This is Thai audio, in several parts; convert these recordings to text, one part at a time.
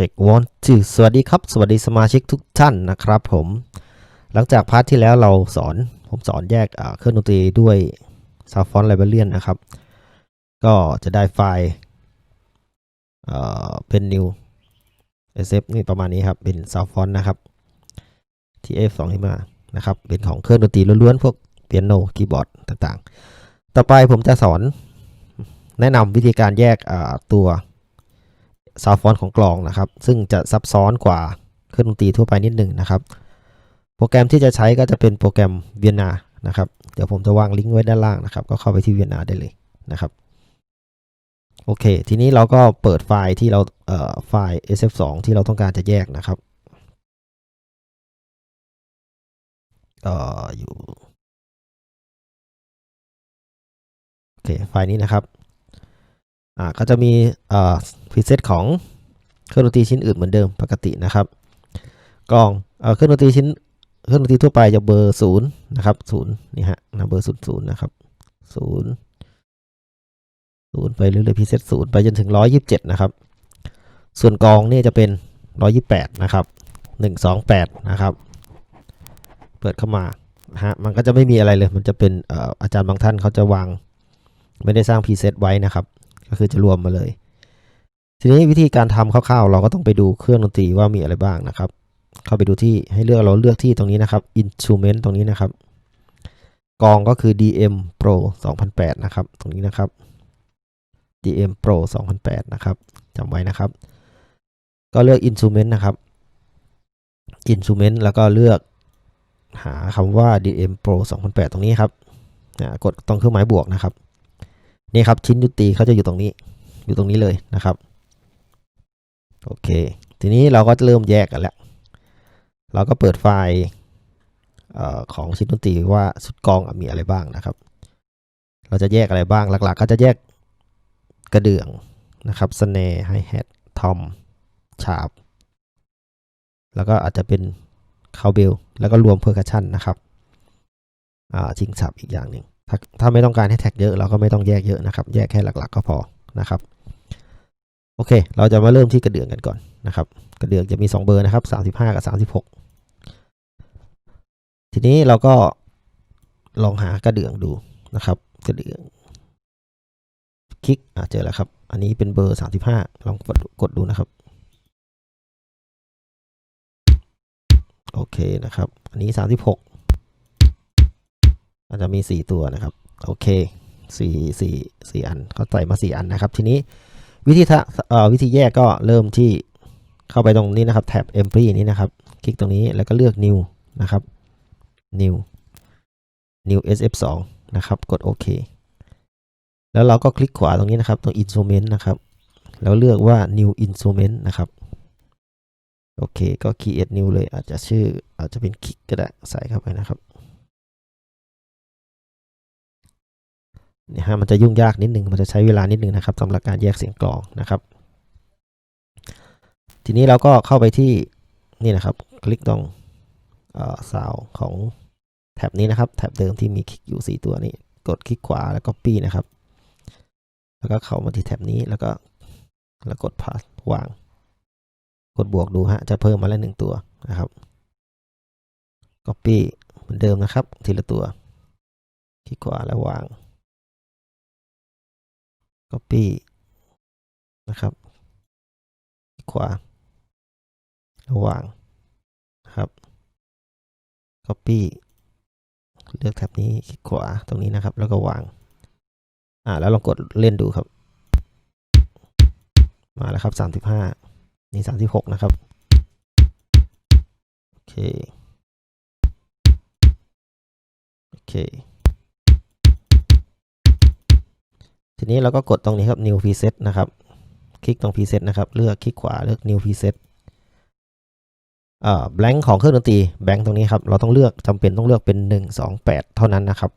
check one two สวัสดีครับ สวัสดีสมาชิกทุกท่านนะครับผม หลังจากพาร์ทที่แล้วเราสอน ผมสอนแยกเครื่องดนตรีด้วย Sound Font Librarian นะครับ ก็จะได้ไฟล์เป็น new SF นี่ประมาณนี้ครับ เป็น Sound Font นะครับ TF 2ที่มานะครับ เป็นของเครื่องดนตรีล้วนๆ พวกเปียโนคีย์บอร์ดต่างๆ ต่อไปผมจะสอนแนะนำวิธีการแยกตัว ซาวฟอนของกลองนะครับ ซึ่งจะซับซ้อนกว่าเครื่องดนตรีทั่วไปนิดหนึ่งนะครับ โปรแกรมที่จะใช้ก็จะเป็นโปรแกรมเวียนนานะครับ เดี๋ยวผมจะวางลิงก์ไว้ด้านล่างนะครับ ก็เข้าไปที่เวียนนาได้เลยนะครับโอเค ทีนี้เราก็เปิดไฟล์ที่เราเอ่อไฟล์ sf2 ที่เราต้องการจะแยกนะครับเอ่ออยู่โอเคไฟล์นี้นะครับ อ่าก็จะมีเอ่อพรีเซตของเครื่องดนตรีชิ้นอื่นเหมือนเดิมปกตินะครับกลองเอ่อเครื่องดนตรีชิ้นเครื่องดนตรีทั่วไปจะเบอร์ศูนย์นะครับศูนย์นี่ฮะนะเบอร์ศูนย์ศูนย์นะครับศูนย์ศูนย์ไปเรื่อยๆพรีเซตศูนย์ไปจนถึงร้อยยิบเจ็ดนะครับ ส่วนกองเนี่ยจะเป็นร้อยยิบแปดนะครับหนึ่งสองแปดนะครับ เปิดเข้ามานะฮะมันก็จะไม่มีอะไรเลย มันจะเป็นอ่ออาจารย์บางท่านเขาจะวาง ไม่ได้สร้างพรีเซตไว้นะครับ ก็คือจะรวมมาเลย ทีนี้วิธีการทำคร่าวๆ เราก็ต้องไปดูเครื่องดนตรีว่ามีอะไรบ้างนะครับ เข้าไปดูที่ให้เลือกเราเลือกที่ตรงนี้นะครับ instrument ตรงนี้นะครับ กองก็คือ DM Pro 2008 นะครับ ตรงนี้นะครับ DM Pro 2008 นะครับจำไว้นะครับ ก็เลือก instrument นะครับ instrument แล้วก็เลือกหาคำว่า DM Pro 2008 ตรงนี้ครับกดตรงเครื่องหมายบวกนะครับ นี่ครับชิ้นดนตรีเขาจะอยู่ตรงนี้อยู่ตรงนี้เลยนะครับโอเค ทีนี้เราก็จะเริ่มแยกกันแล้ว เราก็เปิดไฟล์ของชิ้นดนตรีว่าสุดกองมีอะไรบ้างนะครับ เราจะแยกอะไรบ้างหลักๆ ก็จะแยกกระเดื่องนะครับสเนร์ไฮแฮททอมฉาบแล้วก็อาจจะเป็นคาวเบลแล้วก็รวมเพอร์คัชชันนะครับอ่าชิงฉับอีกอย่างหนึ่ง ถ้าถ้าไม่ต้องการให้แท็กเยอะเราก็ไม่ต้องแยกเยอะนะครับ แยกแค่หลักๆ ก็พอนะครับโอเค เราจะมาเริ่มที่กระเดื่องกันก่อนนะครับ กระเดื่องจะมี 2 เบอร์นะครับ 35 กับ 36 ทีนี้เราก็ลองหากระเดื่องดูนะครับ กระเดื่อง คลิกอะเจอแล้วครับ อันนี้เป็นเบอร์ 35 ลองกดกดดูนะครับ โอเคนะครับ อันนี้ 36 อาจจะมี 4 ตัวนะครับ โอเคสี่สี่สี่อันเขาใส่มาสี่อันนะครับ ทีนี้วิธีทะเอ่อวิธีแยกก็เริ่มที่เข้าไปตรงนี้นะครับแท็บ empty นี้นะครับ คลิกตรงนี้แล้วก็เลือก new นะครับ new new sf2 นะครับ กดโอเคแล้วเราก็คลิกขวาตรงนี้นะครับ ตรง instrument นะครับ แล้วเลือกว่า new instrument นะครับ โอเค ก็ create new เลยอาจจะชื่ออาจจะเป็นคลิกก็ได้ใส่เข้าไปนะครับ นี่ยฮะมันจะยุ่งยากนิดนึง มันจะใช้เวลานิดนึงนะครับสำหรับการแยกเสียงกลองนะครับ ทีนี้เราก็เข้าไปที่นี่นะครับ คลิกตรงซาวของแท็บนี้นะครับ แท็บเดิมที่มีคลิกอยู่ 4 ตัวนี้ กดคลิกขวาแล้วก็ปี้นะครับ แล้วก็เข้ามาที่แท็บนี้แล้วก็แล้วกดพาสวาง กดบวกดูฮะ จะเพิ่มมาแล้วหนึ่งตัวนะครับ Copy เหมือนเดิมนะครับ ทีละตัว คลิกขวาแล้ววาง copy นะครับขวา ระหว่างนะครับ copy เลือกแท็บนี้คลิกขวาตรงนี้นะครับ แล้วก็วาง อ่า แล้วลองกดเล่นดูครับ มาแล้วครับ 35 นี่ 36 นะครับ โอเค โอเค ทีนี้เราก็กดตรงนี้ครับ new preset นะครับ คลิกตรง preset นะครับ เลือกคลิกขวาเลือก new preset เอ่อ blank ของเครื่องดนตรี blank ตรงนี้ครับ เราต้องเลือกจำเป็นต้องเลือกเป็น 1 2 8 เท่านั้นนะครับ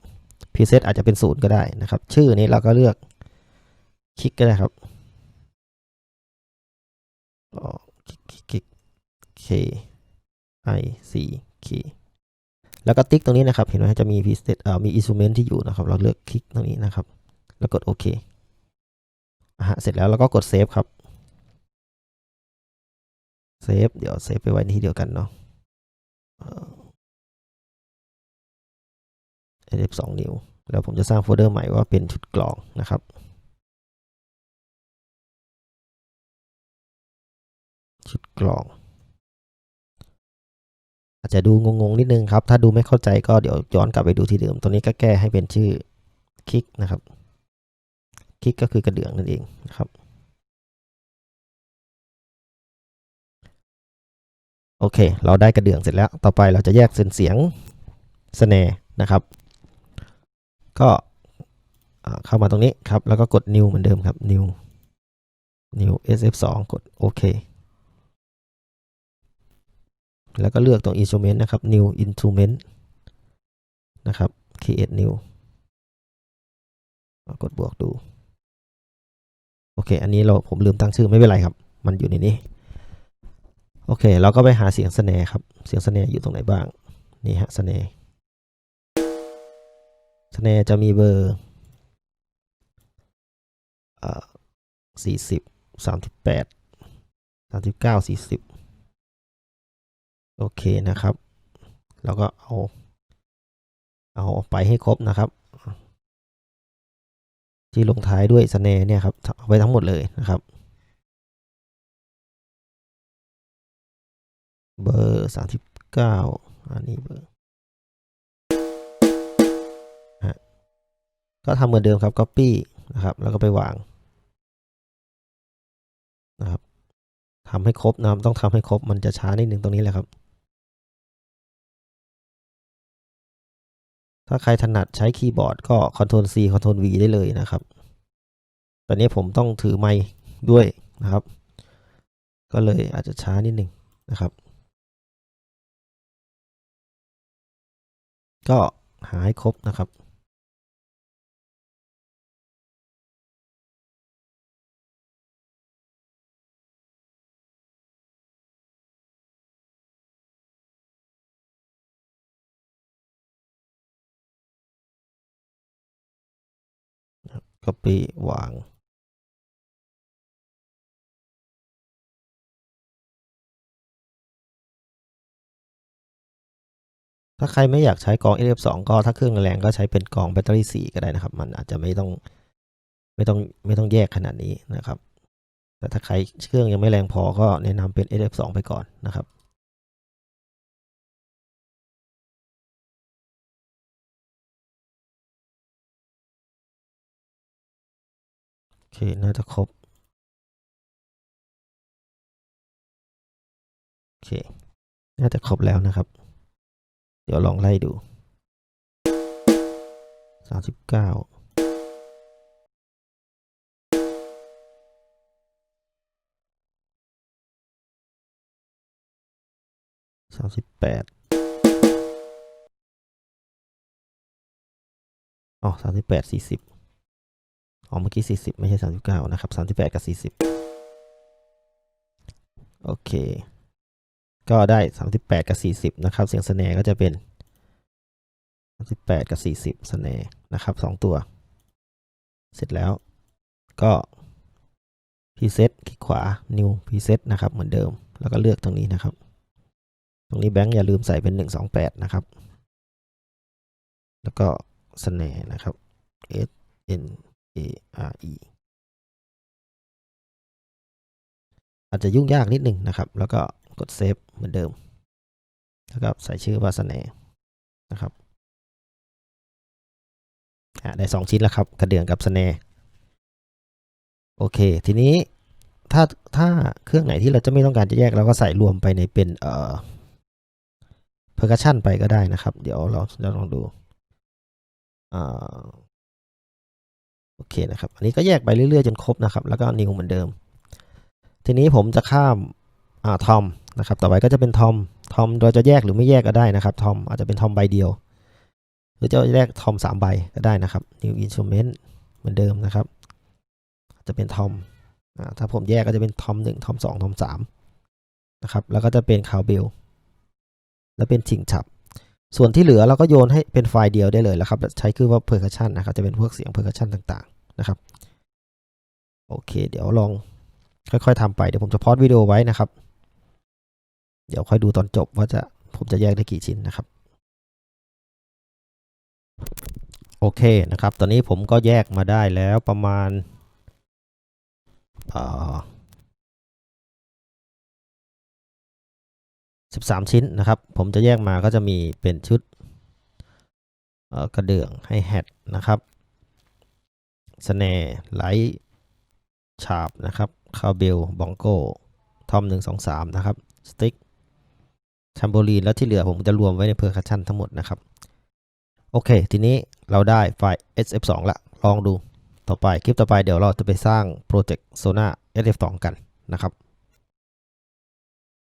preset อาจจะเป็น0ก็ได้นะครับ ชื่อนี้เราก็เลือกคลิกก็ได้ครับคลิกคลิกคลิก K I C K แล้วก็ติ๊กตรงนี้นะครับ เห็นไหมจะมี preset เอ่อมี instrument ที่อยู่นะครับ เราเลือกคลิกตรงนี้นะครับ แล้วกดโอเคอะฮะเสร็จแล้วเราก็กดเซฟครับเซฟเดี๋ยวเซฟไปไว้ในที่เดียวกันเนาะเอฟสองนิ้ว แล้วผมจะสร้างโฟลเดอร์ใหม่ว่าเป็นชุดกล่องนะครับ ชุดกล่อง อาจจะดูงงๆนิดนึงครับ ถ้าดูไม่เข้าใจก็เดี๋ยวย้อนกลับไปดูที่เดิม ตัวนี้ก็แก้ให้เป็นชื่อคลิกนะครับ คลิกก็คือกระเดื่องนั่นเองนะครับ โอเค เราได้กระเดื่องเสร็จแล้ว ต่อไปเราจะแยกเส้นเสียงสแนร์นะครับ ก็เข้ามาตรงนี้ครับ แล้วก็กด new เหมือนเดิมครับ new new sf2 กดโอเคแล้วก็เลือกตรง instrument นะครับ new instrument นะครับ create new กดบวกดู โอเค อันนี้เราผมลืมตั้งชื่อไม่เป็นไรครับ มันอยู่ในนี้ โอเค เราก็ไปหาเสียงสแนร์ครับ เสียงสแนร์อยู่ตรงไหนบ้าง นี่ฮะสแนร์สแนร์จะมีเบอร์อ่อสี่สิบสามสิบแปดสามสิบเก้าสี่สิบโอเคนะครับ แล้วก็เอา เอาไปให้ครบนะครับ ที่ลงท้ายด้วยสแนร์เนี่ยครับเอาไปทั้งหมดเลยนะครับ เบอร์สามสิบเก้าอันนี้เบอร์ก็ทำเหมือนเดิมครับ Copy นะครับ แล้วก็ไปวางนะครับทำให้ครบนะครับ ต้องทำให้ครบมันจะช้านิดนึงตรงนี้แหละครับ ถ้าใครถนัดใช้คีย์บอร์ดก็ Ctrl C Ctrl V ได้เลยนะครับ ตอนนี้ผมต้องถือไมค์ด้วยนะครับ ก็เลยอาจจะช้านิดหนึ่งนะครับ ก็หาให้ครบนะครับ copy วาง ถ้าใครไม่อยากใช้กอง SF2 ก็ถ้าเครื่องแรงก็ใช้เป็นกองแบตเตอรี่ 4 ก็ได้นะครับ มันอาจจะไม่ต้องไม่ต้องไม่ต้องแยกขนาดนี้นะครับ แต่ถ้าใครเครื่องยังไม่แรงพอก็แนะนำเป็น SF2 ไปก่อนนะครับ เค น่าจะครบ โอเค น่าจะครบแล้วนะครับ เดี๋ยวลองไล่ดูสามสิบเก้าสามสิบแปดอ๋อสามสิบแปดสี่สิบ อ๋อเมื่อกี้สี่สิบไม่ใช่สามสิบเก้านะครับสามสิบแปดกับสี่สิบโอเค ก็ได้สามสิบแปดกับสี่สิบนะครับ เสียงสแนร์ก็จะเป็นสามสิบแปดกับสี่สิบสแนร์นะครับสองตัว เสร็จแล้วก็พีเซตคลิกขวา new พีเซตนะครับ เหมือนเดิม แล้วก็เลือกตรงนี้นะครับ ตรงนี้แบงค์อย่าลืมใส่เป็นหนึ่งสองแปดนะครับ แล้วก็สแนร์นะครับ S N A R E อาจจะยุ่งยากนิดหนึ่งนะครับ แล้วก็กดเซฟเหมือนเดิม แล้วก็ใส่ชื่อวาสนร์นะครับได้สองชิ้นแล้วครับ กระเดื่องกับสแนร์โอเค ทีนี้ถ้าถ้าเครื่องไหนที่เราจะไม่ต้องการจะแยกเราก็ใส่รวมไปในเป็นเอ่อ percussion ไปก็ได้นะครับ เดี๋ยวเราจะลองดูอ่า อเคนะครับ อันนี้ก็แยกไปเรื่อยๆจนครบนะครับ แล้วก็นิวเหมือนเดิม ทีนี้ผมจะข้ามอ่าทอมนะครับ ต่อไปก็จะเป็นทอม ทอมเราจะแยกหรือไม่แยกก็ได้นะครับ ทอมอาจจะเป็นทอมใบเดียว หรือจะแยกทอมสามใบก็ได้นะครับ new instrument เหมือนเดิมนะครับ จะเป็นทอมถ้าผมแยกก็จะเป็นทอมหนึ่งทอมสองทอมสามนะครับ แล้วก็จะเป็นคาวเบล แล้วเป็นชิงฉับ ส่วนที่เหลือเราก็โยนให้เป็นไฟล์เดียวได้เลยแล้วครับ ใช้คือว่า percussion นะครับ จะเป็นพวกเสียง percussion ต่างๆ นะครับ โอเค เดี๋ยวลองค่อยๆทำไป เดี๋ยวผมจะพอดวิดีโอไว้นะครับ เดี๋ยวค่อยดูตอนจบว่าจะผมจะแยกได้กี่ชิ้นนะครับ โอเคนะครับ ตอนนี้ผมก็แยกมาได้แล้วประมาณสิบสา มชิ้นนะครับ ผมจะแยกมาก็จะมีเป็นชุดกระเดื่องให้แฮดนะครับสแนร์ไลท์ชาร์ปนะครับคาเบลบองโก้ทอมหนึ่งสองสามนะครับ สติ๊กชัมโบลีนแล้วที่เหลือผมจะรวมไว้ในเพอร์คัชชันทั้งหมดนะครับ โอเค ทีนี้เราได้ไฟล์ SF2 ละ ลองดูต่อไปคลิปต่อไปเดี๋ยวเราจะไปสร้างโปรเจกต์ Sona SF2 กันนะครับ